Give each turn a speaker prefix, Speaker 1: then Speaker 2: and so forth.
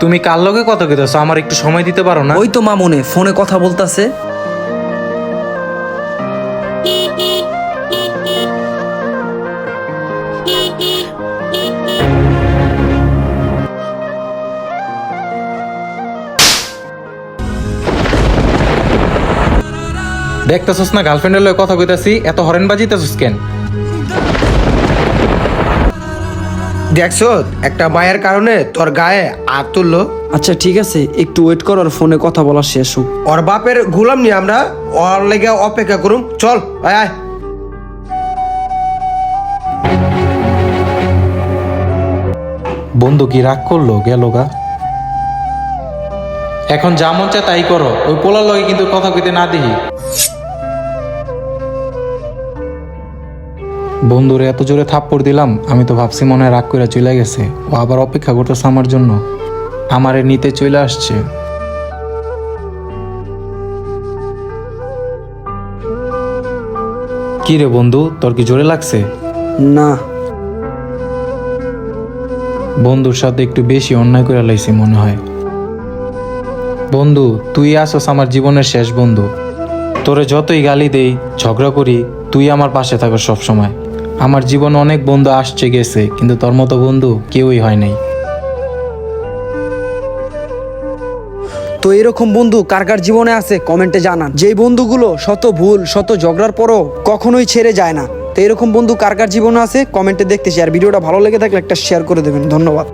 Speaker 1: তুমি কার লগে কথা কইতেছো? আমার একটু সময় দিতে পারো না?
Speaker 2: ওই তো মামুনে ফোনে কথা বলতাছে।
Speaker 1: দেখতেছস না গার্লফ্রেন্ডের লগে কথা কইতাছি এত হরেন বাজিতেছস কেন?
Speaker 3: দেখছ একটা মায়ের কারণে তোর গায়ে আগ তুললো।
Speaker 2: আচ্ছা ঠিক আছে একটু ওয়েট কর আর ফোনে কথা বলা শেষ হোক।
Speaker 3: ওর বাপের গুলাম নি আমরা ওর লেগে অপেক্ষা করুম। চল আয় আয়।
Speaker 1: বন্ধু কি রাগ করল? গেল গা। এখন যা মন চায় তাই করো। ওই পোলার লগে কিন্তু কথা কইতে না দিহি। বন্ধুরে এত জোরে থাপ্পড় দিলাম আমি তো ভাবছি মনে হয় রাগ করে চলে গেছে। ও আবার অপেক্ষা করতেছে আমার জন্য। আমারে নিতে চলে আসছে। কি রে বন্ধু তোর কি জোরে লাগছে?
Speaker 2: না।
Speaker 1: বন্ধুর সাথে একটু বেশি অন্যায় করে লাইছি মনে হয়। বন্ধু তুই আসস আমার জীবনের শেষ বন্ধু। তোরে যতই গালি দেই ঝগড়া করি তুই আমার পাশে থাকো সব সময় আমার জীবন অনেক বন্ধু আসছে গেছে, কিন্তু তোর মতো বন্ধু কেউই হয় নাই।
Speaker 2: তো এরকম বন্ধু কার কার জীবনে আছে কমেন্টে জানান। যেই বন্ধুগুলো শত ভুল, শত ঝগড়ার পরও কখনোই ছেড়ে যায় না। তো এরকম বন্ধু কার কার জীবনে আছে কমেন্টে দেখতেছি আর ভিডিওটা ভালো লেগে থাকলে একটা শেয়ার করে দেবেন। ধন্যবাদ।